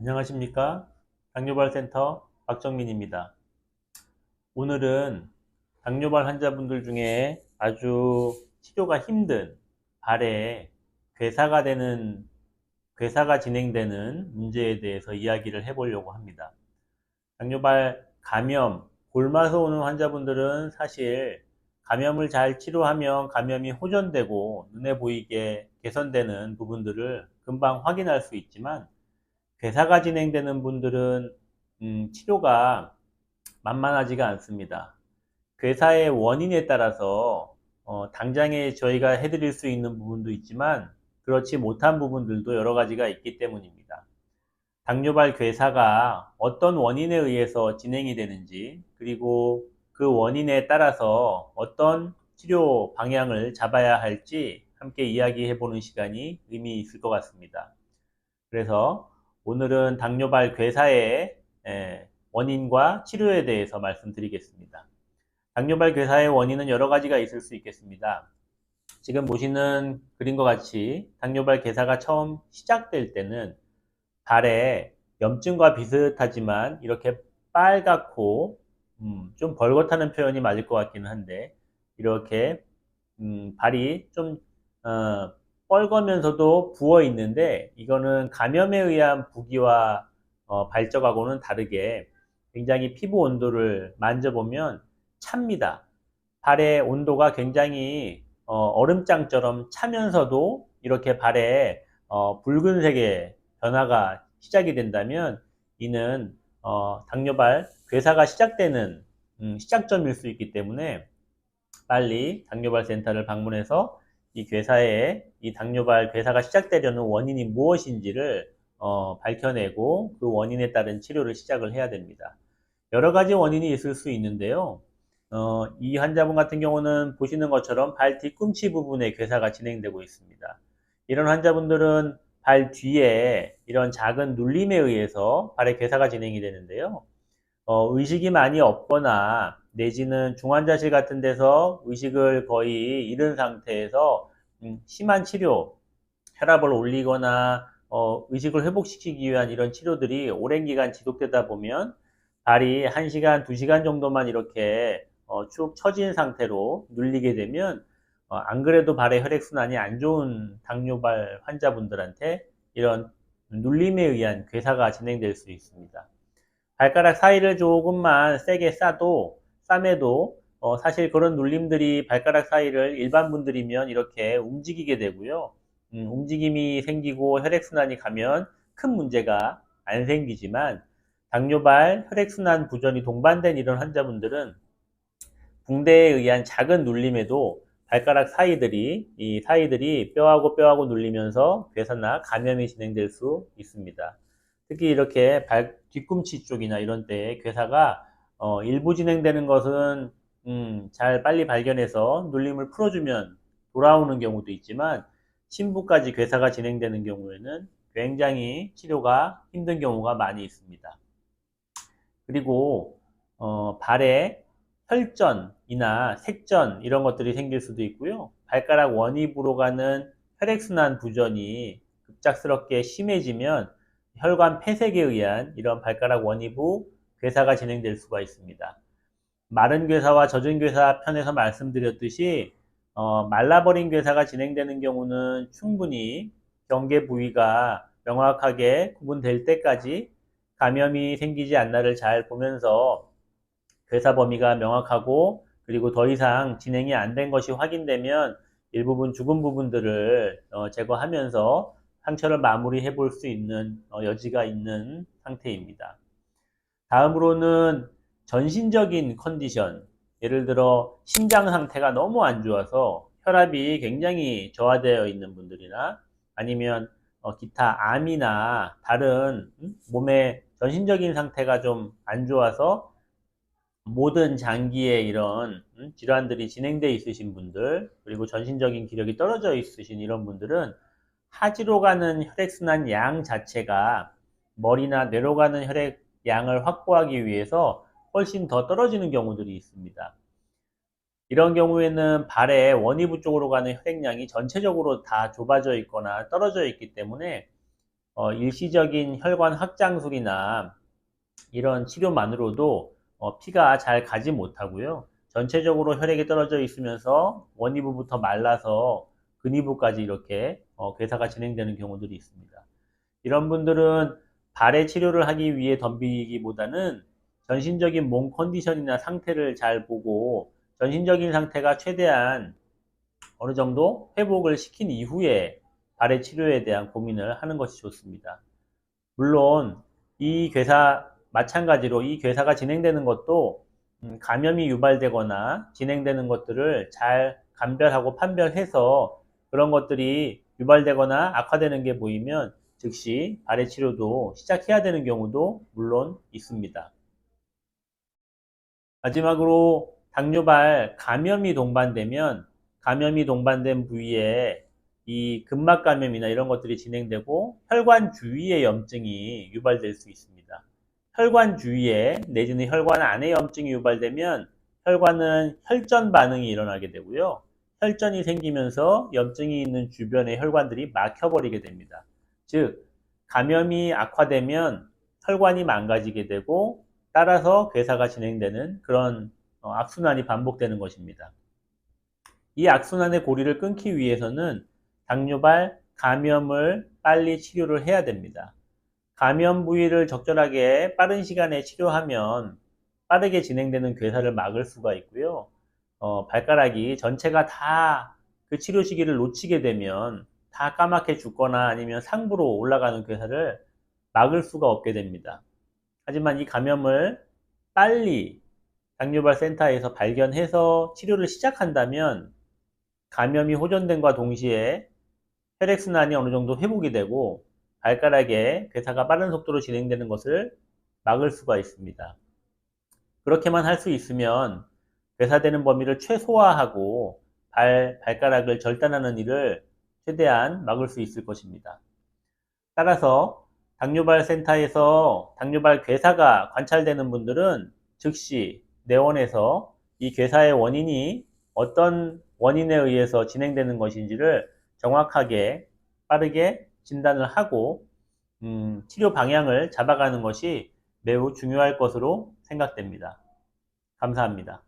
안녕하십니까? 당뇨발센터 박정민입니다. 오늘은 당뇨발 환자분들 중에 아주 치료가 힘든 발에 괴사가 되는, 괴사가 진행되는 문제에 대해서 이야기를 해보려고 합니다. 당뇨발 감염, 골마서 오는 환자분들은 사실 감염을 잘 치료하면 감염이 호전되고 눈에 보이게 개선되는 부분들을 금방 확인할 수 있지만 괴사가 진행되는 분들은 음, 치료가 만만하지가 않습니다. 괴사의 원인에 따라서 어, 당장에 저희가 해드릴 수 있는 부분도 있지만 그렇지 못한 부분들도 여러 가지가 있기 때문입니다. 당뇨발 괴사가 어떤 원인에 의해서 진행이 되는지 그리고 그 원인에 따라서 어떤 치료 방향을 잡아야 할지 함께 이야기해 보는 시간이 의미 있을 것 같습니다. 그래서 오늘은 당뇨발 괴사의 원인과 치료에 대해서 말씀드리겠습니다. 당뇨발 괴사의 원인은 여러 가지가 있을 수 있겠습니다. 지금 보시는 그림과 같이 당뇨발 괴사가 처음 시작될 때는 발에 염증과 비슷하지만 이렇게 빨갛고 음, 좀 벌겋다는 표현이 맞을 것 같기는 한데 이렇게 음, 발이 좀 어, 뻘거면서도 부어 있는데 이거는 감염에 의한 부기와 어, 발적하고는 다르게 굉장히 피부 온도를 만져보면 찹니다. 발의 온도가 굉장히 어, 름장처럼 차면서도 이렇게 발에 어, 붉은색의 변화가 시작이 된다면 이는 어, 당뇨발 괴사가 시작되는 음, 시작점일 수 있기 때문에 빨리 당뇨발 센터를 방문해서 이 괴사에 이 당뇨발 괴사가 시작되려는 원인이 무엇인지를 어, 밝혀내고 그 원인에 따른 치료를 시작을 해야 됩니다. 여러 가지 원인이 있을 수 있는데요. 어, 이 환자분 같은 경우는 보시는 것처럼 발 뒤꿈치 부분에 괴사가 진행되고 있습니다. 이런 환자분들은 발 뒤에 이런 작은 눌림에 의해서 발에 괴사가 진행이 되는데요. 어, 의식이 많이 없거나 내지는 중환자실 같은 데서 의식을 거의 잃은 상태에서 음, 심한 치료, 혈압을 올리거나 어, 의식을 회복시키기 위한 이런 치료들이 오랜 기간 지속되다 보면 발이 1시간, 2시간 정도만 이렇게 어, 쭉 처진 상태로 눌리게 되면 어, 안 그래도 발의 혈액순환이 안 좋은 당뇨발 환자분들한테 이런 눌림에 의한 괴사가 진행될 수 있습니다. 발가락 사이를 조금만 세게 싸도 싸매도 어, 사실 그런 눌림들이 발가락 사이를 일반 분들이면 이렇게 움직이게 되고요. 음, 움직임이 생기고 혈액순환이 가면 큰 문제가 안 생기지만 당뇨발 혈액순환 부전이 동반된 이런 환자분들은 붕대에 의한 작은 눌림에도 발가락 사이들이 이 사이들이 뼈하고 뼈하고 눌리면서 괴사나 감염이 진행될 수 있습니다. 특히 이렇게 발 뒤꿈치 쪽이나 이런 때 괴사가 어, 일부 진행되는 것은 음, 잘 빨리 발견해서 눌림을 풀어주면 돌아오는 경우도 있지만 신부까지 괴사가 진행되는 경우에는 굉장히 치료가 힘든 경우가 많이 있습니다. 그리고 어, 발에 혈전이나 색전 이런 것들이 생길 수도 있고요. 발가락 원입으로 가는 혈액순환 부전이 급작스럽게 심해지면 혈관 폐색에 의한 이런 발가락 원입 후 괴사가 진행될 수가 있습니다. 마른 괴사와 젖은 괴사 편에서 말씀드렸듯이 어, 말라버린 괴사가 진행되는 경우는 충분히 경계 부위가 명확하게 구분될 때까지 감염이 생기지 않나를 잘 보면서 괴사 범위가 명확하고 그리고 더 이상 진행이 안 된 것이 확인되면 일부분 죽은 부분들을 어, 제거하면서 상처를 마무리해 볼 수 있는 어, 여지가 있는 상태입니다. 다음으로는 전신적인 컨디션, 예를 들어 심장 상태가 너무 안 좋아서 혈압이 굉장히 저하되어 있는 분들이나 아니면 어, 기타 암이나 다른 음, 몸의 전신적인 상태가 좀 안 좋아서 모든 장기에 이런 음, 질환들이 진행되어 있으신 분들 그리고 전신적인 기력이 떨어져 있으신 이런 분들은 하지로 가는 혈액순환 양 자체가 머리나 뇌로 가는 혈액 양을 확보하기 위해서 훨씬 더 떨어지는 경우들이 있습니다. 이런 경우에는 발의 원위부 쪽으로 가는 혈액량이 전체적으로 다 좁아져 있거나 떨어져 있기 때문에 어, 일시적인 혈관 확장술이나 이런 치료만으로도 어, 피가 잘 가지 못하고요. 전체적으로 혈액이 떨어져 있으면서 원이부부터 말라서 근이부까지 이렇게 어, 괴사가 진행되는 경우들이 있습니다. 이런 분들은 발의 치료를 하기 위해 덤비기보다는 전신적인 몸 컨디션이나 상태를 잘 보고 전신적인 상태가 최대한 어느 정도 회복을 시킨 이후에 발의 치료에 대한 고민을 하는 것이 좋습니다. 물론 이 괴사 마찬가지로 이 괴사가 진행되는 것도 음, 감염이 유발되거나 진행되는 것들을 잘 감별하고 판별해서 그런 것들이 유발되거나 악화되는 게 보이면 즉시 발의 치료도 시작해야 되는 경우도 물론 있습니다. 마지막으로 당뇨발 감염이 동반되면 감염이 동반된 부위에 이 근막 감염이나 이런 것들이 진행되고 혈관 주위에 염증이 유발될 수 있습니다. 혈관 주위에 내지는 혈관 안에 염증이 유발되면 혈관은 혈전 반응이 일어나게 되고요. 혈전이 생기면서 염증이 있는 주변의 혈관들이 막혀버리게 됩니다. 즉, 감염이 악화되면 혈관이 망가지게 되고 따라서 괴사가 진행되는 그런 어, 악순환이 반복되는 것입니다. 이 악순환의 고리를 끊기 위해서는 당뇨발 감염을 빨리 치료를 해야 됩니다. 감염 부위를 적절하게 빠른 시간에 치료하면 빠르게 진행되는 괴사를 막을 수가 있고요. 어, 발가락이 전체가 다 그 치료 시기를 놓치게 되면 다 까맣게 죽거나 아니면 상부로 올라가는 괴사를 막을 수가 없게 됩니다. 하지만 이 감염을 빨리 당뇨발 센터에서 발견해서 치료를 시작한다면 감염이 호전됨과 동시에 혈액순환이 어느 정도 회복이 되고 발가락에 괴사가 빠른 속도로 진행되는 것을 막을 수가 있습니다. 그렇게만 할 수 있으면 괴사되는 범위를 최소화하고 발, 발가락을 절단하는 일을 최대한 막을 수 있을 것입니다. 따라서 당뇨발 센터에서 당뇨발 괴사가 관찰되는 분들은 즉시 내원에서 이 괴사의 원인이 어떤 원인에 의해서 진행되는 것인지를 정확하게 빠르게 진단을 하고 음, 치료 방향을 잡아가는 것이 매우 중요할 것으로 생각됩니다. 감사합니다.